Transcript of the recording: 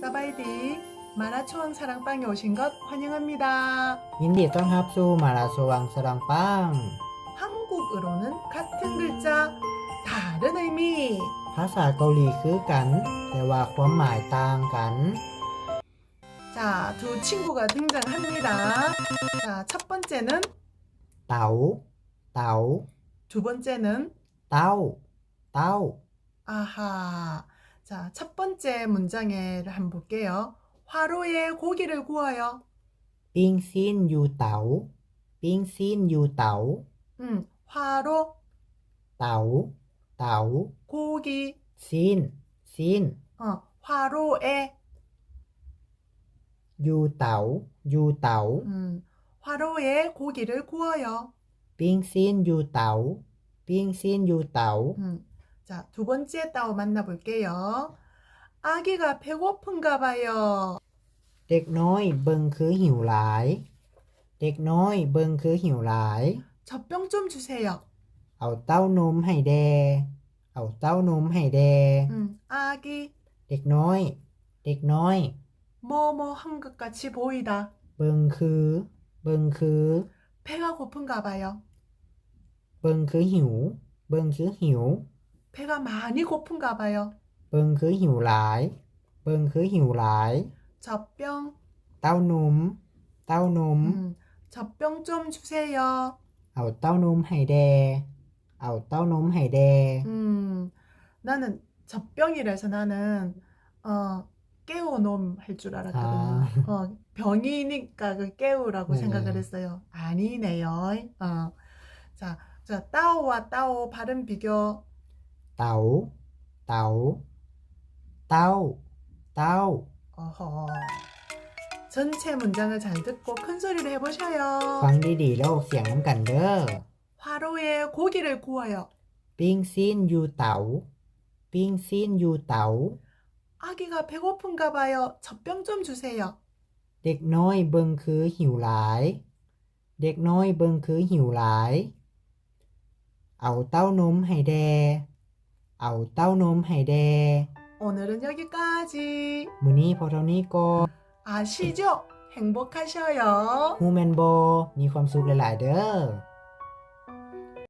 사바이디 마라초왕 사랑방에 오신 것 환영합니다. ยินดีต้อนรับสู่มาลาสวังสรังปัง 한국어로는 같은 글자 다른 의미 ภาษาเกาหลีคือกัน แต่ว่าความหมายต่างกัน 자, 두 친구가 등장합니다. 자, 첫 번째는 เต๋า เต๋า 두 번째는 เต้า เต้า 아하. 자, 첫 번째 문장에 한번 볼게요. 화로에 고기를 구워요. 빙신 유다오. 빙신 유다오. 음, 화로. 다오. 다오. 고기. 신. 신. 어, 화로에. 유다오. 유다오. 음, 화로에 고기를 구워요. 빙신 유다오. 빙신 유다오. 음, 자, 두 번째 따오 만나볼게요. 아기가 배고픈가 봐요. เด็กน้อยเบิงคือหิวหลาย เด็กน้อยเบิงคือหิวหลาย 젖병 좀 주세요. เอาเต้านมให้แด เอาเต้านมให้แด 음, 아기 เด็กน้อย เด็กน้อย 뭐뭐 한 것 같이 보이다. เบิงคือ เบิงคือ 배가 고픈가 봐요. เบิงคือหิว เบิงคือหิว 배가 많이 고픈가 봐요. เบิงคือหิวหลาย เบิงคือหิวหลาย 젖병, เต้านม เต้านม 음, 젖병 좀 주세요. เอาเต้านมให้แด เอาเต้านมให้แด 음, 나는 젖병이라서 나는 어, 깨우놈 할 줄 알았거든요. 어, 병이니까 그 깨우라고 네네. 생각을 했어요. 아니네요. 어, 자, 자, 따오와 따오 발음 비교. เต๋า เต๋า เต้า เต้า 어허. 전체 문장을 잘 듣고 큰 소리로 ฟั 해보셔요. งดีๆแล้วออกเสียงน้ำกันเด้อ 화로에 고기를 구워요. ปิ้งซีนอยู่เต๋า ปิ้งซีนอยู่เต๋า 아기가 배고픈가 봐요. 젖병 좀 주세요. เด็กน้อยเบิงคือหิวหลาย เด็กน้อยเบิงคือหิวหลาย เอาเต้านมให้แด เอาเต้านมให้แด 오늘은 여기까지. มื้อนี้พอเท่านี้ก็ 아시죠? 행복하셔요. ฮูแมนโบมีความสุขหลายๆเด้อ